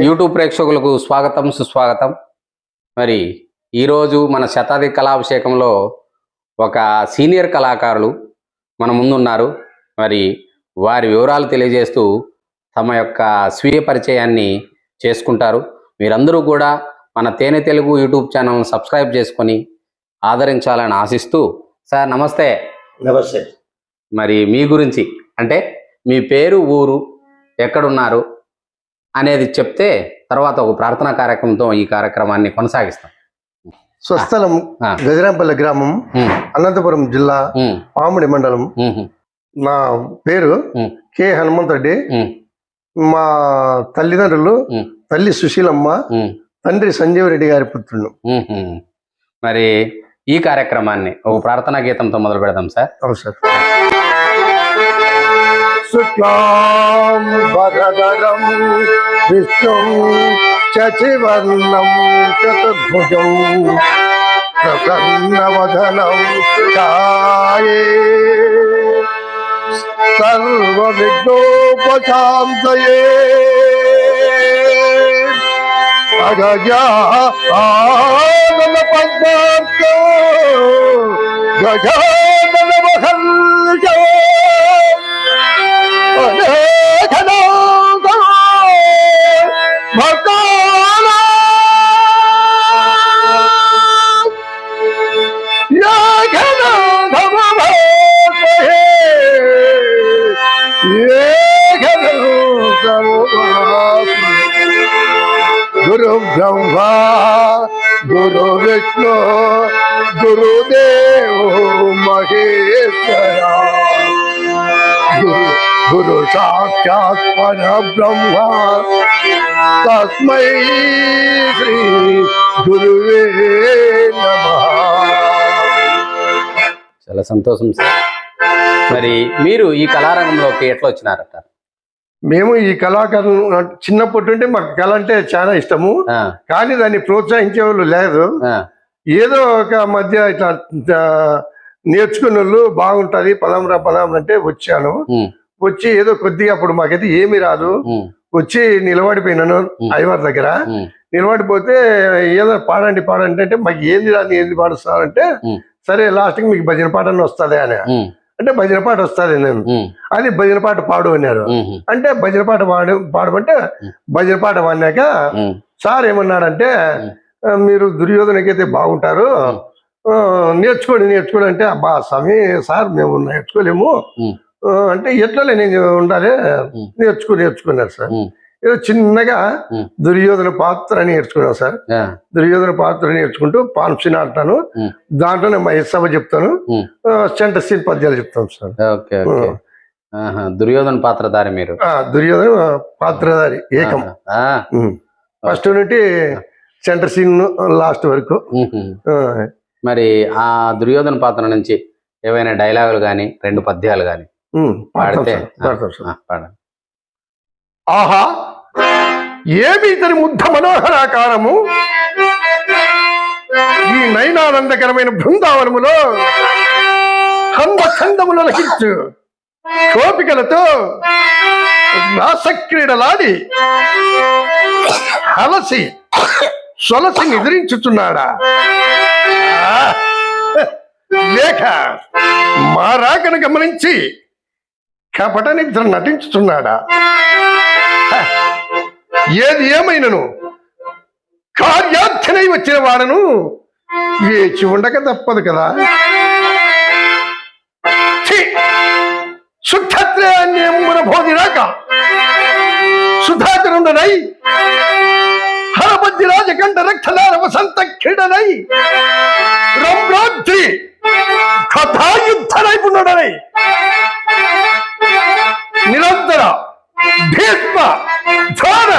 YouTube ప్రేక్షకులకు స్వాగతం సుస్వాగతం. మరి ఈరోజు మన శతాది కళాభిషేకంలో ఒక సీనియర్ కళాకారులు మన ముందున్నారు. మరి వారి వివరాలు తెలియజేస్తూ తమ యొక్క స్వీయ పరిచయాన్ని చేసుకుంటారు. మీరందరూ కూడా మన తేనె తెలుగు యూట్యూబ్ ఛానల్ని సబ్స్క్రైబ్ చేసుకొని ఆదరించాలని ఆశిస్తూ సార్ నమస్తే. నమస్తే. మరి మీ గురించి అంటే మీ పేరు ఊరు ఎక్కడున్నారు? అనేది చెప్తే తర్వాత ఒక ప్రార్థనా కార్యక్రమంతో ఈ కార్యక్రమాన్ని కొనసాగిస్తాం. స్వస్థలం. గజరాంపల్లి గ్రామం అనంతపురం జిల్లా పాముడి మండలం. నా పేరు. కె హనుమంతరెడ్డి. మా తల్లిదండ్రులు తల్లి సుశీలమ్మ తండ్రి సంజీవ్ రెడ్డి గారి పుత్రుడు. మరి ఈ కార్యక్రమాన్ని ఒక ప్రార్థనా గీతంతో మొదలు పెడదాం సార్. అవును సార్. శుక్లాం వరదరం విష్ణు శశివర్ణం చతుర్భుజం ప్రసన్నవదనం ఛాయే. సర్వవిఘ్నోపశాంతయే. అగజా ఆనన పద్మార్కో Guru Brahma, Guru Vishnu, Guru Dev. గురు సాక్షాత్ పరబ్రహ్మ తస్మై శ్రీ గురువే నమః చాలా సంతోషం సార్. మరి మీరు ఈ కళారంగంలోకి ఎట్లా వచ్చినారట? మేము ఈ కళాకారులు చిన్నప్పటి నుండి మాకు కళ అంటే చాలా ఇష్టము. కానీ దాన్ని ప్రోత్సహించే వాళ్ళు లేదు ఏదో ఒక మధ్య ఇట్లా నేర్చుకున్న వాళ్ళు బాగుంటది పదాంరా పదాం అంటే వచ్చాను. వచ్చి ఏదో కొద్దిగా అప్పుడు మాకైతే ఏమీ రాదు. వచ్చి నిలబడిపోయినాను అయ్యవారి దగ్గర. నిలబడిపోతే ఏదో పాడండి పాడండి అంటే మాకు ఏంది రాదు ఏంది పాడుస్తారంటే. సరే లాస్ట్కి మీకు భజన పాట వస్తుంది అని. అంటే భజన పాట వస్తుంది నేను. అది భజన పాట పాడు అన్నారు. అంటే భజన పాట పాడు పాడమంటే భజన పాట పాడినాక సార్ ఏమన్నాడంటే "ఆ, మీరు దుర్యోధనకైతే బాగుంటారు. నేర్చుకోండి నేర్చుకోండి. అంటే అబ్బా స్వామి సార్ మేము నేర్చుకోలేము. అంటే ఎట్లలే నేను ఉండాలి. ఉమ్. నేర్చుకో నేర్చుకున్నారు సార్. ఏదో చిన్నగా. దుర్యోధన పాత్ర నేర్చుకున్నాను సార్. దుర్యోధన పాత్ర నేర్చుకుంటూ పాన్సిన్ ఆడతాను. దాంట్లోనే సభ చెప్తాను. చెంట సీన్ పద్యాలు చెప్తాను సార్. Okay okay. ఆహా, దుర్యోధన పాత్రధారి మీరు. దుర్యోధన పాత్రధారి ఏకం. ఫస్ట్ నుండి సెంటర్ సీన్ లాస్ట్ వరకు. మరి ఆ దుర్యోధన పాత్ర నుంచి ఏవైనా డైలాగులు కానీ రెండు పద్యాలు కానీ పాడతాం పాడండి ఆహా! ఏమి ఇతని ముగ్ధ మనోహరాకారము? ఈ నయనానందకరమైన బృందావనములో ఖండ ఖండముల లహించు కోపికలతో రాసక్రీడలాడి అలసి సొలసి నిద్రించుచున్నాడా? ఆ, లేక మా రాకను గమనించి కపట నటించుతున్నాడా? ఏది ఏమైనను? కార్యార్థనై వచ్చిన వాడను వేచి ఉండక తప్పదు కదా? ఛీ! సుక్షత్రయాన్యమున భోదిరాక సుధాకరుండనై హరబద్ది రాజకంఠ రక్తదార వసంత క్రీడనై రంభ్రాద్రి కథాయుద్ధ నిరంతర భీష్మ ధ్వాన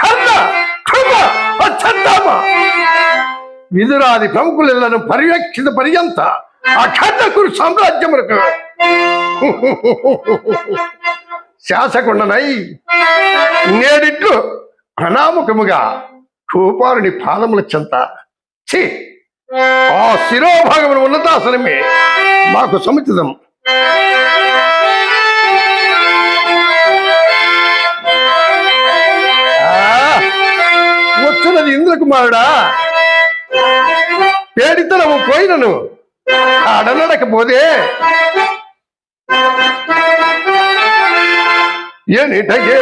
కర్ణ కృప అచ్చందామ విదురాది ప్రముఖులను పరిరక్షిత పర్యంత అఖండ కురు సామ్రాజ్యములకు శాసకుండనై నేడిట్లు అనాముఖముగా కూపారుని పాదముల చెంత. ఛీ! ఆ శిరోభాగమును ఉన్నతాసనమే మాకు సముచితం. వచ్చినది ఇంద్రకుమారుడా పేడితనము పోయినను ఆడనడకపోతే ఎనిటగే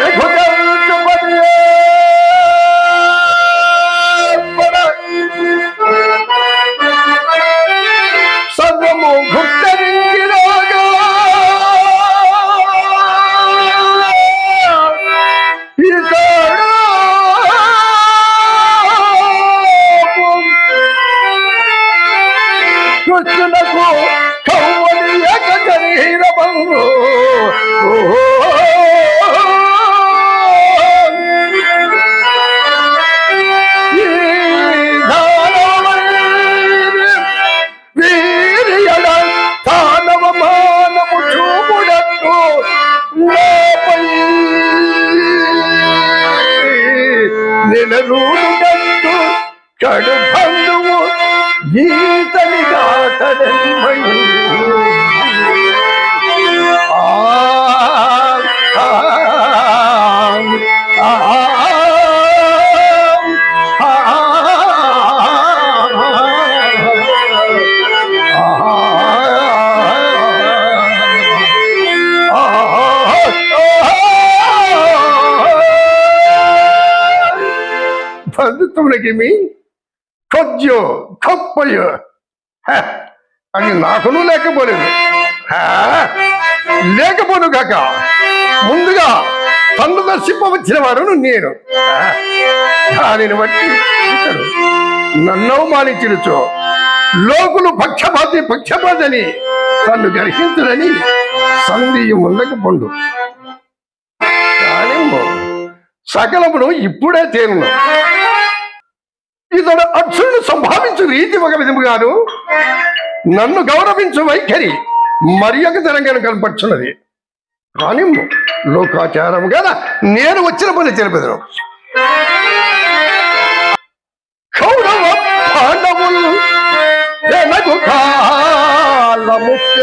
అర్జునకు కౌవలి ఏక శరీరమంగు ఈతని దాటడెమ్మని ఆ ఆ కొద్యో గొప్పయో అని నాకును లేకపోలేదు. లేకపోను కాక ముందుగా తన్ను దర్శింపవచ్చిన వారును నేను. దానిని బట్టి ఇతడు నన్ను అవమానించినచో లోకులు పక్షపాతి పక్షపాతని తన్ను గ్రహించుడని సందేహం ఉండకపోండు కానీ సకలమును ఇప్పుడే తేను ఇతడు అక్షులను సంభావించు రీతి ఒక విధముగాను నన్ను గౌరవించు వైఖరి మరి ఒక తెలంగాణ కనపడుచున్నది. కానీ లోకాచారం కదా. నేను వచ్చిన పని తెలిపేదను కౌరవ పాండవులు ముఖ్య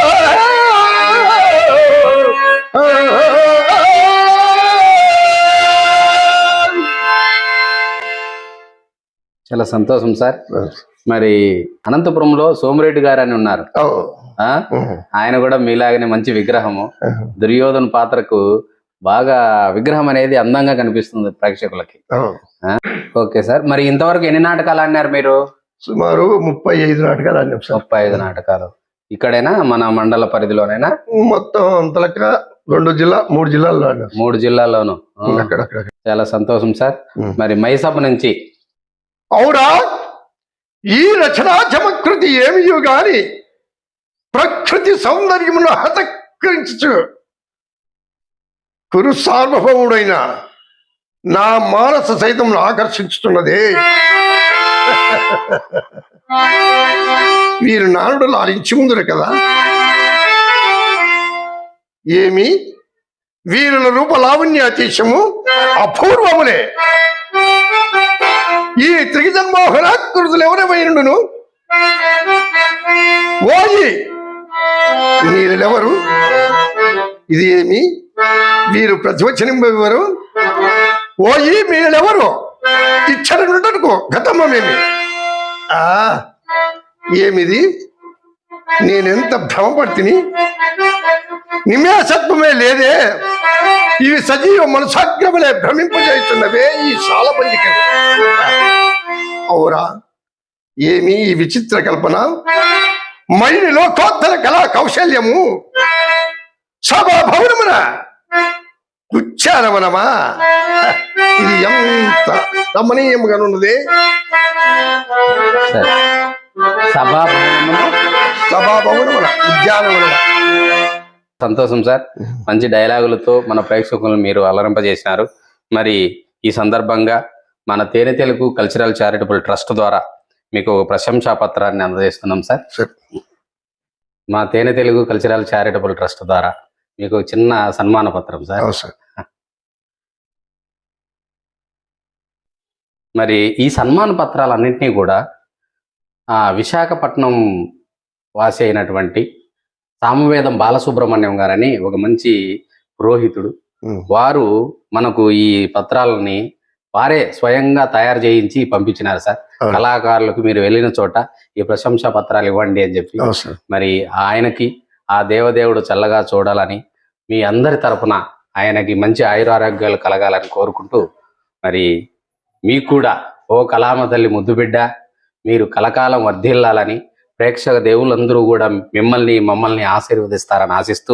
చాలా సంతోషం సార్. మరి అనంతపురంలో సోమిరెడ్డి గారు అని ఉన్నారు. ఆ? ఆయన కూడా మీలాగనే మంచి విగ్రహము. దుర్యోధన పాత్రకు బాగా విగ్రహం అనేది అందంగా కనిపిస్తుంది ప్రేక్షకులకి. Okay sir. మరి ఇంతవరకు ఎన్ని నాటకాలు ఆడినారు మీరు? సుమారు ముప్పై ఐదు నాటకాలు ఆడినాం సార్. ముప్పై ఐదు నాటకాలు. ఇక్కడైనా? మన మండల పరిధిలోనైనా? మొత్తం అంతలక రెండు జిల్లా మూడు జిల్లాల్లో మూడు జిల్లాల్లోనూ. చాలా సంతోషం సార్. మరి మైసభ నుంచి అవునా? ఈ రచనా చమకృతి ఏమియో గాని ప్రకృతి సౌందర్యమును హతకరించు కురు సార్వభౌముడైన నా మానస సైతం ఆకర్షించుతున్నదే. వీరు నానుడు లాలించి ముందురు కదా? ఏమి? వీరుల రూప లావణ్యాతీశము అపూర్వములే. ఈ త్రిజన్మోహనాకృతులు ఎవరెవైనను ఓయి! మీరెవరు ఇది ఏమి? వీరు ప్రతివచనింబెవరు ఓయి మీరెవరు ఇచ్చరనుటకు గతమ్మేమి? ఆ ఏమిది? నేనెంత భ్రమపడితిని? నిమేషత్వమే లేదే. ఇవి సజీవ మనసాగ్రములే భ్రమింపజేస్తున్నవే ఈ శాలపంజికలు అవురా ఏమి ఈ విచిత్ర కల్పన? మైని లోకోత్తర కళా కౌశల్యము. సభా భవనమున. ఉచ్చారమనమా ఇది ఎంత రమణీయంగా ఉన్నది సభా సభా భవనమున ఉద్యానవనమ సంతోషం సార్. మంచి డైలాగులతో మన ప్రేక్షకులను మీరు అలరింపజేసినారు. మరి ఈ సందర్భంగా మన తేనె తెలుగు కల్చరల్ చారిటబుల్ ట్రస్ట్ ద్వారా మీకు ఒక ప్రశంసా పత్రాన్ని అందజేస్తున్నాం సార్. మా తేనె తెలుగు కల్చరల్ చారిటబుల్ ట్రస్ట్ ద్వారా మీకు చిన్న సన్మాన పత్రం సార్. మరి ఈ సన్మాన పత్రాలన్నింటినీ కూడా విశాఖపట్నం వాసి అయినటువంటి సామవేదం బాలసుబ్రహ్మణ్యం గారని ఒక మంచి పురోహితుడు. వారు మనకు ఈ పత్రాలని వారే స్వయంగా తయారు చేయించి పంపించినారు సార్. కళాకారులకు మీరు వెళ్ళిన చోట ఈ ప్రశంసా పత్రాలు ఇవ్వండి అని చెప్పి మరి ఆయనకి ఆ దేవదేవుడు చల్లగా చూడాలని మీ అందరి తరపున ఆయనకి మంచి ఆయురారోగ్యాలు కలగాలని కోరుకుంటూ మరి మీకు కూడా ఓ కళామ తల్లి ముద్దు బిడ్డ మీరు కలకాలం వర్ధిల్లాలని ప్రేక్షక దేవుళ్ళందరూ కూడా మిమ్మల్ని మమ్మల్ని ఆశీర్వదిస్తారని ఆశిస్తూ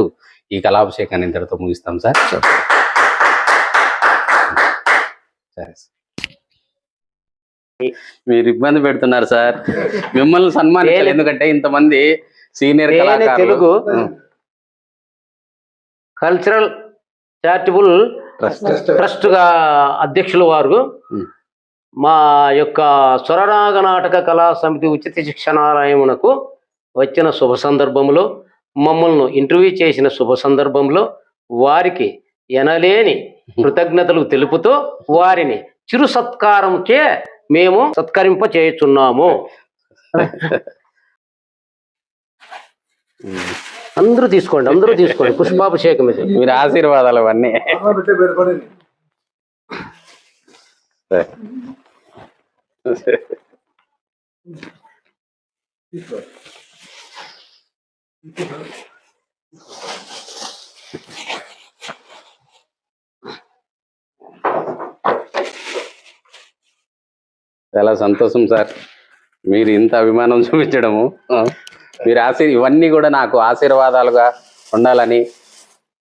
ఈ కళాభిషేకాన్ని ఇంతటితో ముగిస్తాం సార్ సార్. సరే. మీరు ఇబ్బంది పెడుతున్నారు సార్ మిమ్మల్ని సన్మానించాలి ఎందుకంటే ఇంతమంది సీనియర్ తెలుగు. కల్చరల్ చారిటబుల్ ట్రస్ట్గా అధ్యక్షులు వారు. మా యొక్క స్వరరాగ నాటక కళా సమితి ఉచిత శిక్షణాలయమునకు వచ్చిన శుభ సందర్భంలో మమ్మల్ని ఇంటర్వ్యూ చేసిన శుభ సందర్భంలో వారికి ఎనలేని కృతజ్ఞతలు తెలుపుతూ వారిని చిరు సత్కారంకే మేము సత్కరింప చేయుచున్నాము. అందరూ తీసుకోండి అందరూ తీసుకోండి. పుష్పాభిషేకం ఇది. మీరు ఆశీర్వాదాలు అవన్నీ. చాలా సంతోషం సార్. మీరు ఇంత అభిమానం చూపించడము. మీరు ఆశీర్ ఇవన్నీ కూడా నాకు ఆశీర్వాదాలుగా ఉండాలని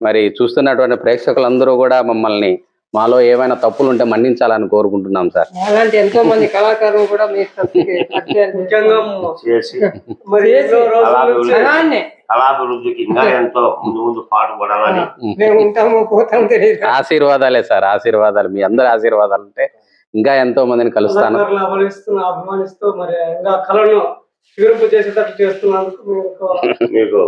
మరి చూస్తున్నటువంటి ప్రేక్షకులందరూ కూడా మమ్మల్ని మాలో ఏమైనా తప్పులు ఉంటే మన్నించాలని కోరుకుంటున్నాం సార్. అలాంటి ఎంతో మంది కళాకారులు కూడా కళాభివృద్ధికి ఇంకా ఎంతో ముందు ముందు పాటుపడాలని ఆశీర్వాదాలే సార్ ఆశీర్వాదాలు. మీ అందరి ఆశీర్వాదాలు ఉంటే ఇంకా ఎంతో మందిని కలుస్తాను. అభిమానిస్తూ మరి ఇంకా కళను చిగురింపు చేసేటట్లు చేస్తున్నందుకు మీకు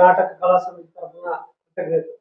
నాటక కళా సమితి తరఫున కృతజ్ఞతలు.